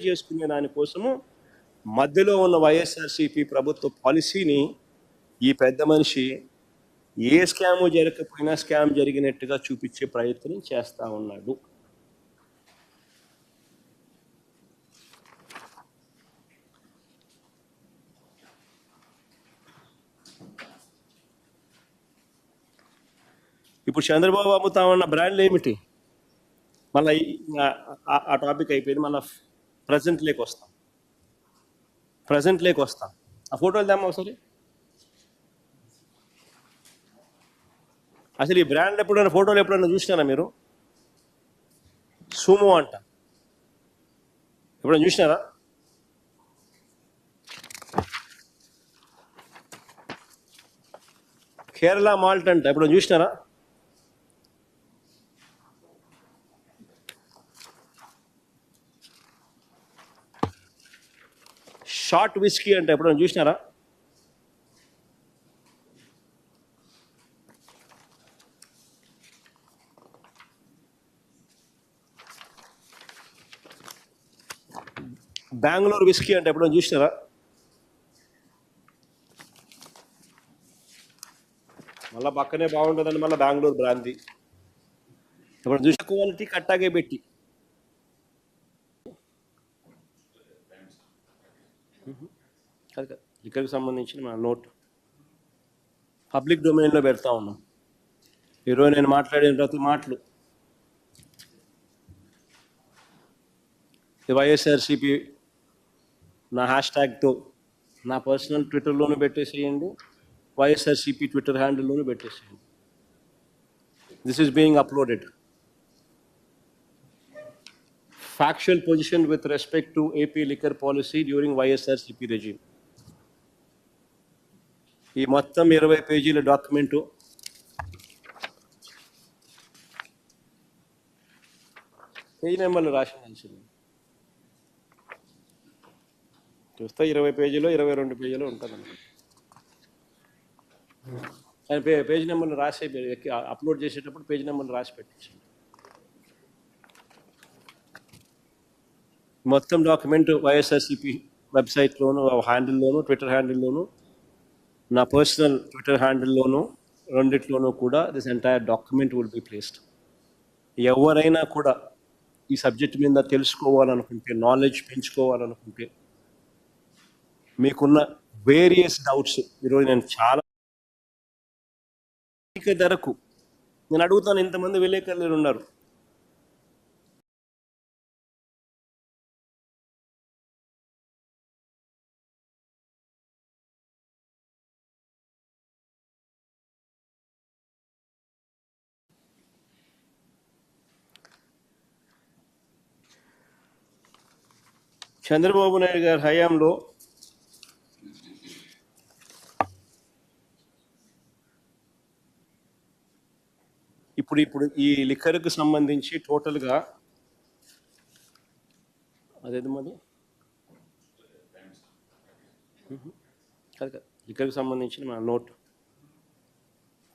చేసుకునే దానికోసము మధ్యలో ఉన్న వైఎస్ఆర్సీపీ ప్రభుత్వ పాలసీని ఈ పెద్ద మనిషి ఏ స్కాము జరగకపోయినా స్కామ్ జరిగినట్టుగా చూపించే ప్రయత్నం చేస్తా ఉన్నాడు. ఇప్పుడు చంద్రబాబు అమ్ముతామన్న బ్రాండ్లు ఏమిటి? మళ్ళీ ఆ టాపిక్ అయిపోయింది. మళ్ళీ ప్రజెంట్ లేక్ వస్తాం. ప్రజెంట్ లేకి వస్తాం. ఆ ఫోటోలు దామా ఒకసారి. అసలు ఈ బ్రాండ్ ఎప్పుడైనా ఫోటోలు ఎప్పుడైనా చూసినారా మీరు? సుమో అంట. ఎప్పుడైనా చూసినారా? కేరళ మాల్ట్ అంట. ఎప్పుడైనా చూసినారా? షార్ట్ విస్కీ అంటే ఎప్పుడైనా చూసినారా? బెంగళూరు విస్కీ అంటే ఎప్పుడైనా చూసినారా? మళ్ళీ పక్కనే బాగుంటుందని మళ్ళీ బెంగళూరు బ్రాంతి. ఇప్పుడు చూసిన? క్వాలిటీ కట్టాగే పెట్టి. కాదు కాదు. లిక్కర్కి సంబంధించిన మన నోట్. పబ్లిక్ డొమైన్లో పెడతా ఉన్నాం. ఈరోజు నేను మాట్లాడిన ప్రతి మాటలు. వైఎస్ఆర్సిపి నా హ్యాష్ ట్యాగ్తో నా పర్సనల్ ట్విట్టర్లోనూ పెట్టేసేయండి. వైఎస్ఆర్సిపి ట్విట్టర్ హ్యాండిల్లోనూ పెట్టేసేయండి. This is being uploaded factual position with respect to AP liquor policy during YSRCP regime. ఈ మొత్తం ఇరవై పేజీల డాక్యుమెంటు పేజీ నెంబర్లు రాసి చూస్తే ఇరవై పేజీలో ఇరవై రెండు పేజీలో ఉంటుంది కానీ పే పేజీ నెంబర్లు రాసి అప్లోడ్ చేసేటప్పుడు పేజీ నెంబర్లు రాసి పెట్టించండి మొత్తం డాక్యుమెంట్ వైఎస్ఆర్సిపి వెబ్సైట్లోను హ్యాండిల్లోను ట్విట్టర్ హ్యాండిల్లోను నా పర్సనల్ ట్విట్టర్ హ్యాండిల్లోను రెండిట్లోనూ కూడా this entire document will be placed. ఎవరైనా కూడా ఈ సబ్జెక్ట్ మీద తెలుసుకోవాలనుకుంటే నాలెడ్జ్ పెంచుకోవాలనుకుంటే మీకున్న వేరియస్ డౌట్స్ ఈరోజు నేను చాలా ధరకు నేను అడుగుతాను ఇంతమంది విలేకరులు ఉన్నారు. చంద్రబాబు నాయుడు గారి హయాంలో ఇప్పుడు ఇప్పుడు ఈ లిక్కర్కు సంబంధించి టోటల్గా అదేది మరి? కాదు కాదు. లిక్కర్కి సంబంధించిన మన నోట్.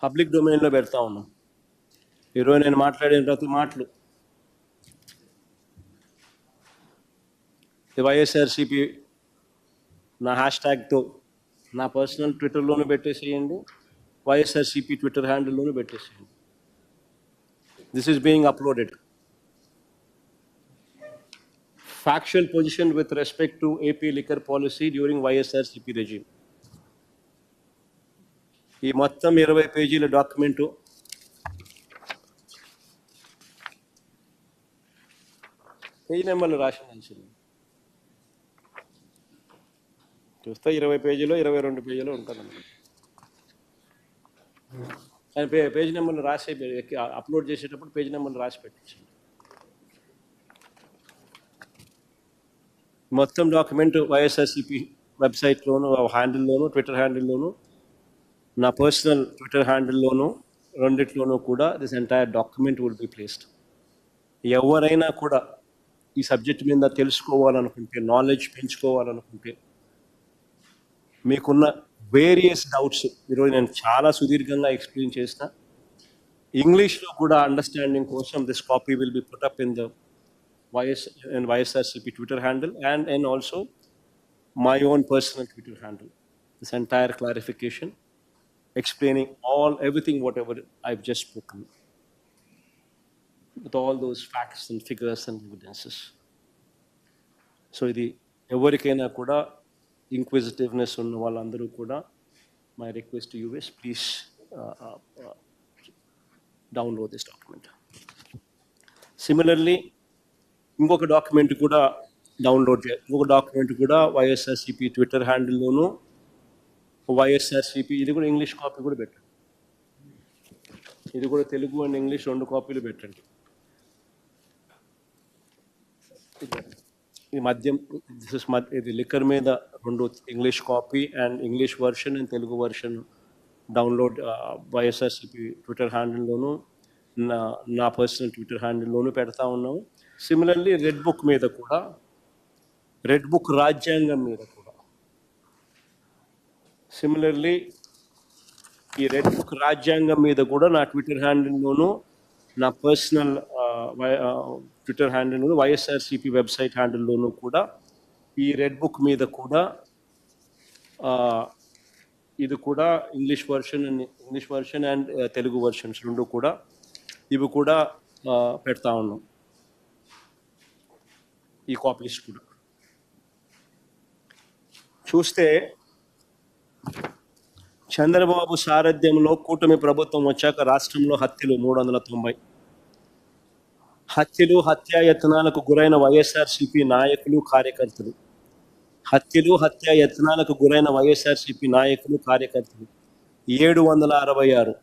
పబ్లిక్ డొమైన్లో పెడతా ఉన్నాం. ఈరోజు నేను మాట్లాడిన ప్రతి మాటలు వైఎస్ఆర్సిపి నా హ్యాష్ ట్యాగ్తో నా పర్సనల్ ట్విట్టర్లోనూ పెట్టేసేయండి. వైఎస్ఆర్సిపి ట్విట్టర్ హ్యాండిల్లోనూ పెట్టేసేయండి. This is being uploaded factual position with respect to AP liquor policy during YSRCP regime ఈ మొత్తం ఇరవై పేజీల డాక్యుమెంటు పేజీ నెంబర్లు రాసి చూస్తే ఇరవై పేజీలో ఇరవై రెండు పేజీలో ఉంటుంది కానీ పే పేజ్ నెంబర్ని రాసి అప్లోడ్ చేసేటప్పుడు పేజ్ నెంబర్ని రాసి పెట్టించండి మొత్తం డాక్యుమెంట్ వైఎస్ఆర్సిపి వెబ్సైట్లోను హ్యాండిల్లోను ట్విట్టర్ హ్యాండిల్లోను నా పర్సనల్ ట్విట్టర్ హ్యాండిల్లోను రెండిట్లోనూ కూడా this entire document will be placed. ఎవరైనా కూడా ఈ సబ్జెక్ట్ మీద తెలుసుకోవాలనుకుంటే నాలెడ్జ్ పెంచుకోవాలనుకుంటే మీకున్న వేరియస్ డౌట్స్ ఈరోజు నేను చాలా సుదీర్ఘంగా ఎక్స్ప్లెయిన్ చేసిన ఇంగ్లీష్లో కూడా అండర్స్టాండింగ్ కోసం this copy will be put up in the YS and YSRCP Twitter handle and, and also my own personal Twitter handle. This entire clarification explaining all, everything, whatever I've just spoken. With all those facts and figures and evidences. So ఇది ఎవరికైనా కూడా inquisitiveness ఉన్న వాళ్ళందరూ కూడా my request us please download this document similarly ఇంకొక document కూడా download చేయాలి ఇంకొక డాక్యుమెంట్ కూడా వైఎస్ఆర్సిపి ట్విట్టర్ హ్యాండిల్లోను వైఎస్ఆర్సిపి ఇది కూడా ఇంగ్లీష్ కాపీ కూడా పెట్టండి. ఇది కూడా తెలుగు అండ్ ఇంగ్లీష్ రెండు కాపీలు పెట్టండి. ఈ మద్యం దిస్ ఇస్ ఇది లిక్కర్ మీద రెండు English copy and English version and Telugu version download YSRCP Twitter హ్యాండిల్లోను నా నా పర్సనల్ ట్విట్టర్ హ్యాండిల్లోనూ పెడతా ఉన్నాము. సిమిలర్లీ రెడ్ బుక్ మీద కూడా రెడ్ బుక్ రాజ్యాంగం మీద కూడా. సిమిలర్లీ ఈ రెడ్ బుక్ రాజ్యాంగం మీద కూడా నా ట్విట్టర్ హ్యాండిల్లోను నా personal Twitter handle YSRCP website హ్యాండిల్లోనూ కూడా ఈ రెడ్ బుక్ మీద కూడా ఇది కూడా English version and English version and Telugu versions రెండు కూడా ఇవి కూడా పెడతా ఉన్నాం. ఈ కాపీస్ కూడా. చూస్తే చంద్రబాబు సారథ్యంలో కూటమి ప్రభుత్వం వచ్చాక రాష్ట్రంలో హత్యలు మూడు వందల తొంభై. హత్యలు హత్యాయత్నాలకు గురైన వైఎస్ఆర్సిపి నాయకులు కార్యకర్తలు. హత్యలు హత్యాయత్నాలకు గురైన వైఎస్ఆర్సిపి నాయకులు కార్యకర్తలు. ఏడు వందల అరవై ఆరు.